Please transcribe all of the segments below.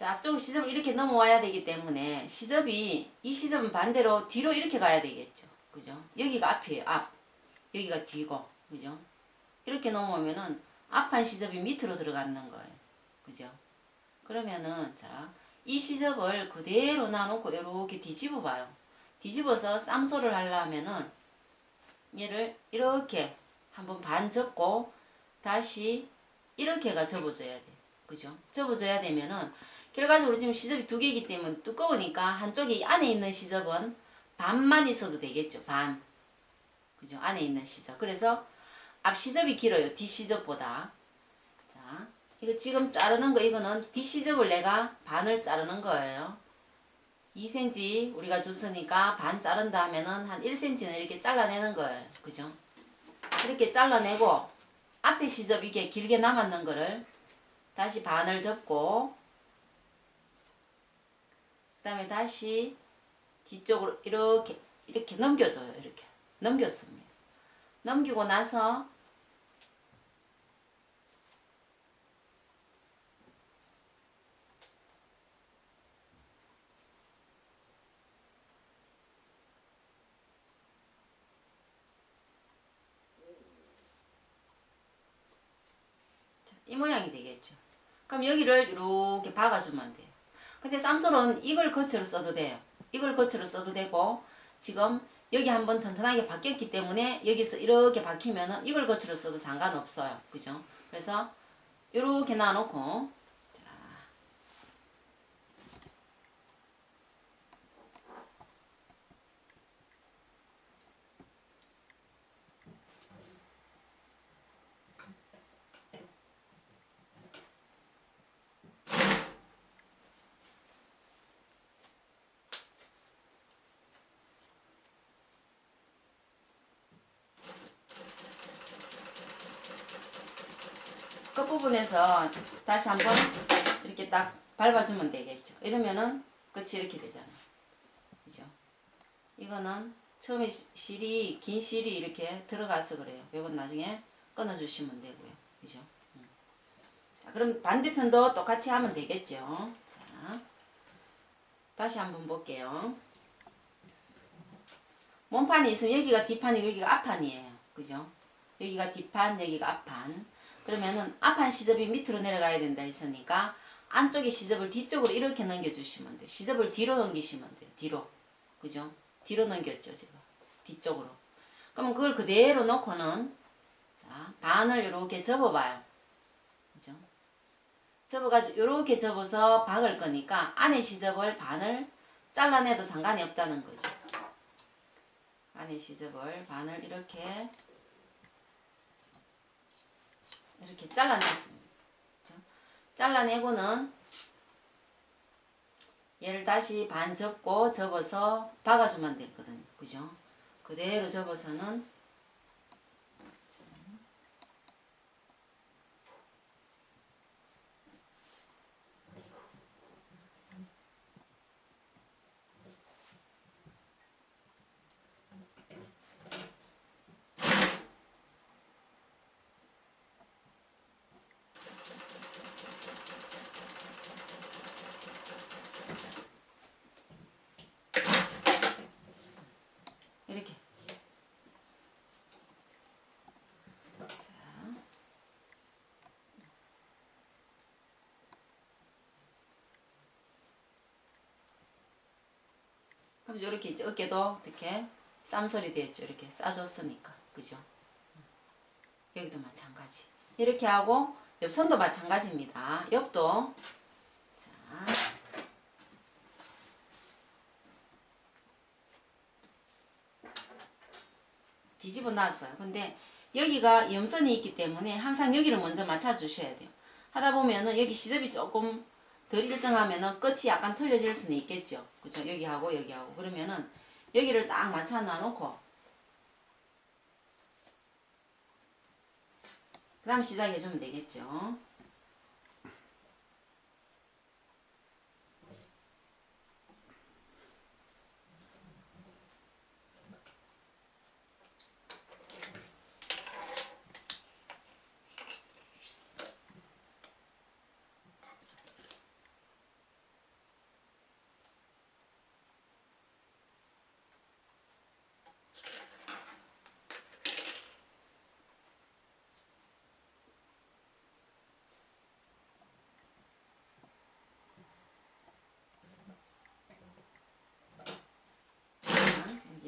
자, 앞쪽 시접을 이렇게 넘어와야 되기 때문에 시접이 이 시접은 반대로 뒤로 이렇게 가야 되겠죠. 그죠? 여기가 앞이에요. 앞. 여기가 뒤고. 그죠? 이렇게 넘어오면은 앞한 시접이 밑으로 들어가는 거예요. 그죠? 그러면은 자, 이 시접을 그대로 놔놓고 이렇게 뒤집어 봐요. 뒤집어서 쌈소를 하려면은 얘를 이렇게 한번 반 접고 다시 이렇게가 접어줘야 돼. 그죠? 접어줘야 되면은 결과적으로 지금 시접이 두 개이기 때문에 두꺼우니까 한쪽이 안에 있는 시접은 반만 있어도 되겠죠. 반. 그죠? 안에 있는 시접. 그래서 앞 시접이 길어요. 뒷 시접보다. 자, 이거 지금 자르는 거 이거는 뒷 시접을 내가 반을 자르는 거예요. 2cm 우리가 줬으니까 반 자른다 하면은 한 1cm는 이렇게 잘라내는 거예요. 그죠? 이렇게 잘라내고 앞에 시접 이게 길게 남았는 거를 다시 반을 접고 그다음에 다시 뒤쪽으로 이렇게 이렇게 넘겨줘요. 이렇게 넘겼습니다. 넘기고 나서 이 모양이 되겠죠. 그럼 여기를 이렇게 박아주면 돼요. 근데 쌈솔은 이걸 거치로 써도 돼요. 이걸 거치로 써도 되고 지금 여기 한번 튼튼하게 박혔기 때문에 여기서 이렇게 박히면은 이걸 거치로 써도 상관없어요. 그죠? 그래서 이렇게 놔놓고 자 끝부분에서 다시 한번 이렇게 딱 밟아주면 되겠죠. 이러면은 끝이 이렇게 되잖아요. 그죠? 이거는 처음에 시- 실이, 긴 실이 이렇게 들어가서 그래요. 이건 나중에 끊어주시면 되고요. 그죠? 음. 자, 그럼 반대편도 똑같이 하면 되겠죠. 자, 다시 한번 볼게요. 몸판이 있으면 여기가 뒷판이고 여기가 앞판이에요. 그죠? 여기가 뒷판, 여기가 앞판. 그러면은 앞판 시접이 밑으로 내려가야 된다 했으니까 안쪽의 시접을 뒤쪽으로 이렇게 넘겨주시면 돼요. 시접을 뒤로 넘기시면 돼요. 뒤로. 그죠? 뒤로 넘겼죠, 제가. 뒤쪽으로. 그러면 그걸 그대로 놓고는 자, 반을 이렇게 접어봐요. 그죠? 접어가지고 이렇게 접어서 박을 거니까 안에 시접을 반을 잘라내도 상관이 없다는 거죠. 안에 시접을 반을 이렇게 이렇게 잘라냈습니다. 그죠? 잘라내고는 얘를 다시 반 접고 접어서 박아주면 되거든요. 그죠? 그대로 접어서는 이렇게 자 그럼 이렇게 이제 어깨도 이렇게 쌈소리 되었죠. 이렇게 싸줬으니까. 그죠? 여기도 마찬가지. 이렇게 하고 옆선도 마찬가지입니다. 옆도. 자. 뒤집어 놨어요. 근데 여기가 염선이 있기 때문에 항상 여기를 먼저 맞춰 주셔야 돼요. 하다 보면은 여기 시접이 조금 덜 일정하면은 끝이 약간 틀려질 수는 있겠죠. 그죠? 여기하고 여기하고. 그러면은 여기를 딱 맞춰 놔 놓고 그 다음 시작해 주면 되겠죠.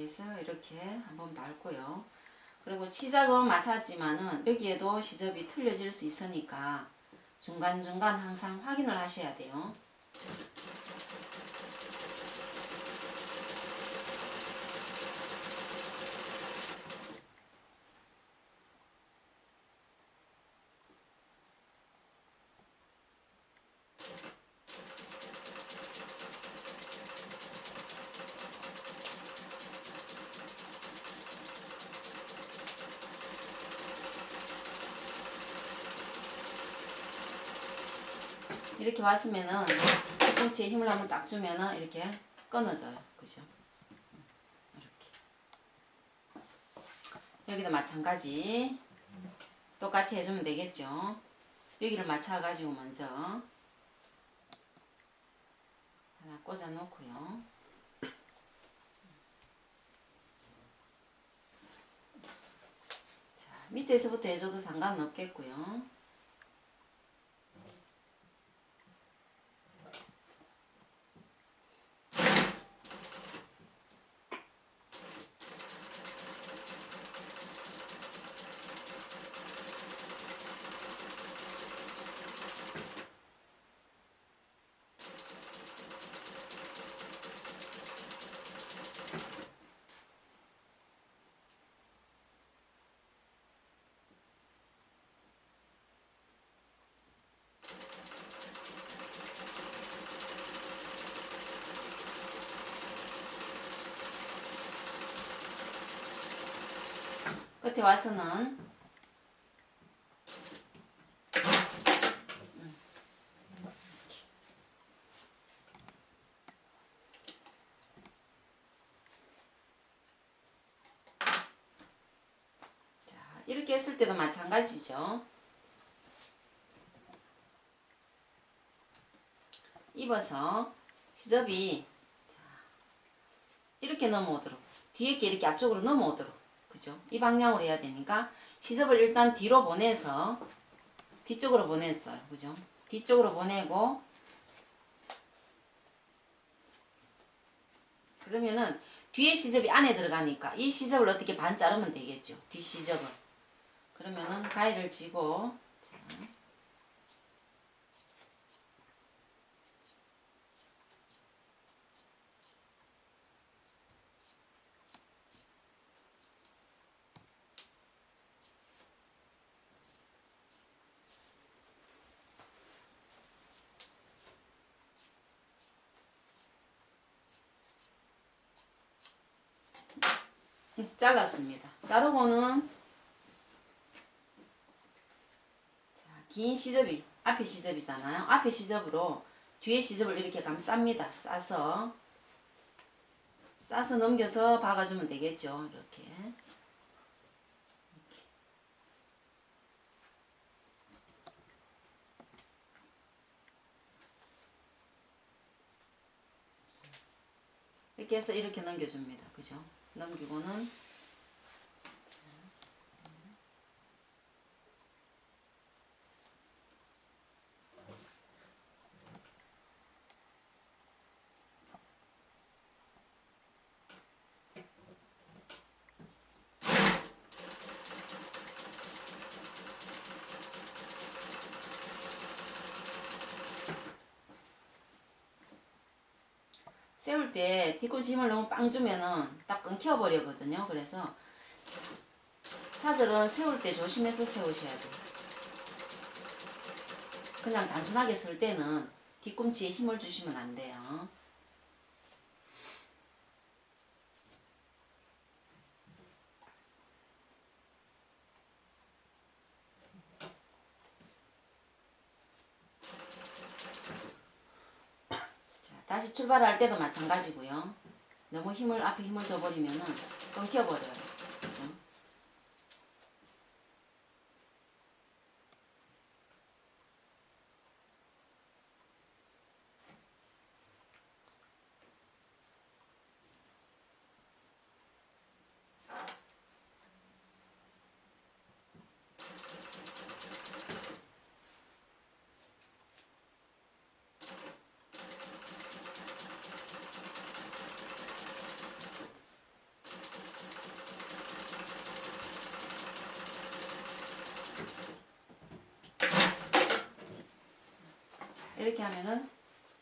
해서 이렇게 한번 밟고요. 그리고 치작은 마찬가지만은 여기에도 시접이 틀려질 수 있으니까 중간중간 항상 확인을 하셔야 돼요. 이렇게 왔으면은 뒤꿈치에 힘을 한번 딱 주면은 이렇게 끊어져요. 그죠? 이렇게. 여기도 마찬가지. 똑같이 해주면 되겠죠? 여기를 맞춰가지고 먼저 하나 꽂아 놓고요. 자, 밑에서부터 해줘도 상관은 없겠고요. 끝에 와서는. 음, 자, 이렇게 했을 때도 마찬가지죠. 입어서 시접이 자, 이렇게 넘어오도록. 뒤에 게 이렇게 앞쪽으로 넘어오도록 그죠? 이 방향으로 해야 되니까 시접을 일단 뒤로 보내서 뒤쪽으로 보냈어요. 그죠? 뒤쪽으로 보내고 그러면은 뒤에 시접이 안에 들어가니까 이 시접을 어떻게 반 자르면 되겠죠. 뒤 시접을. 그러면은 가위를 쥐고 자. 잘랐습니다. 자르고는 자, 긴 시접이 앞에 시접이잖아요. 앞에 시접으로 뒤에 시접을 이렇게 감쌉니다. 싸서 싸서 넘겨서 박아주면 되겠죠. 이렇게. 이렇게 해서 이렇게 넘겨줍니다. 그죠? 넘기고는 세울 때 뒤꿈치 힘을 너무 빵 주면은 딱 끊겨버리거든요. 그래서 사절은 세울 때 조심해서 세우셔야 돼요. 그냥 단순하게 쓸 때는 뒤꿈치에 힘을 주시면 안 돼요. 자, 다시 출발할 때도 마찬가지고요. 너무 힘을 앞에 힘을 줘버리면은 끊겨버려요. 이렇게 하면은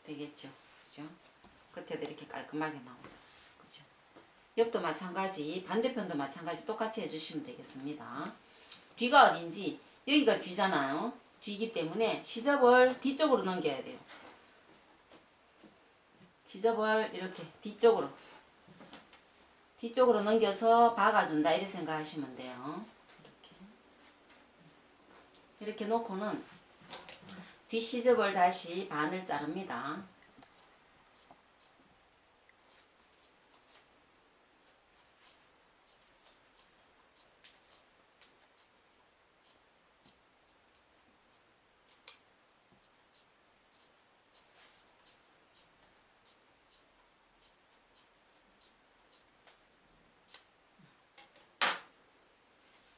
되겠죠. 그죠? 끝에도 이렇게 깔끔하게 나옵니다. 그죠? 옆도 마찬가지, 반대편도 마찬가지 똑같이 해주시면 되겠습니다. 뒤가 어딘지, 여기가 뒤잖아요. 뒤이기 때문에 시접을 뒤쪽으로 넘겨야 돼요. 시접을 이렇게 뒤쪽으로 뒤쪽으로 넘겨서 박아준다 이렇게 생각하시면 돼요. 이렇게 이렇게 놓고는 뒤 시접을 다시 반을 자릅니다.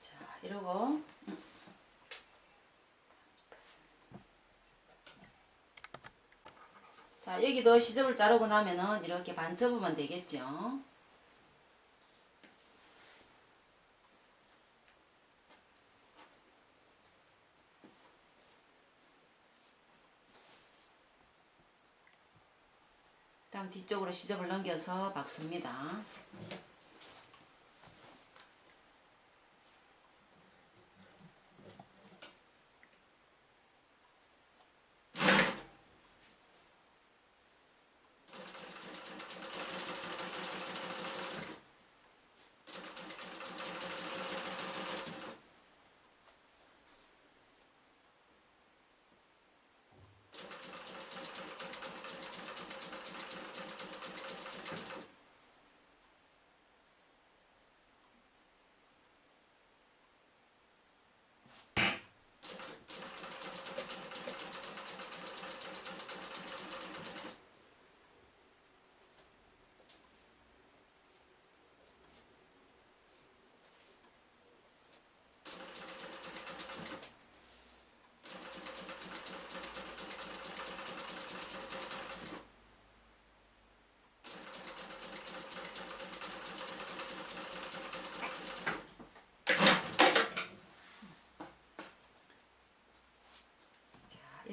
자, 이러고 음. 자, 여기도 시접을 자르고 나면은 이렇게 반 접으면 되겠죠. 다음 뒤쪽으로 시접을 넘겨서 박습니다.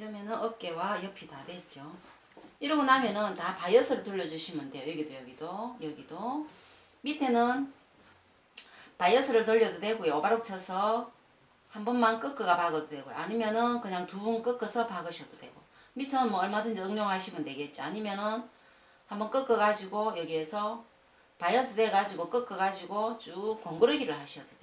이러면은 어깨와 옆이 다 됐죠. 이러고 나면은 다 바이어스를 돌려주시면 돼요. 여기도 여기도 여기도 밑에는 바이어스를 돌려도 되고요. 오바록 쳐서 한 번만 꺾어가 박아도 되고요. 아니면은 그냥 두 번 꺾어서 박으셔도 되고 밑은 뭐 얼마든지 응용하시면 되겠죠. 아니면은 한번 꺾어가지고 여기에서 바이어스 돼가지고 꺾어가지고 쭉 공그르기를 하셔도 돼요.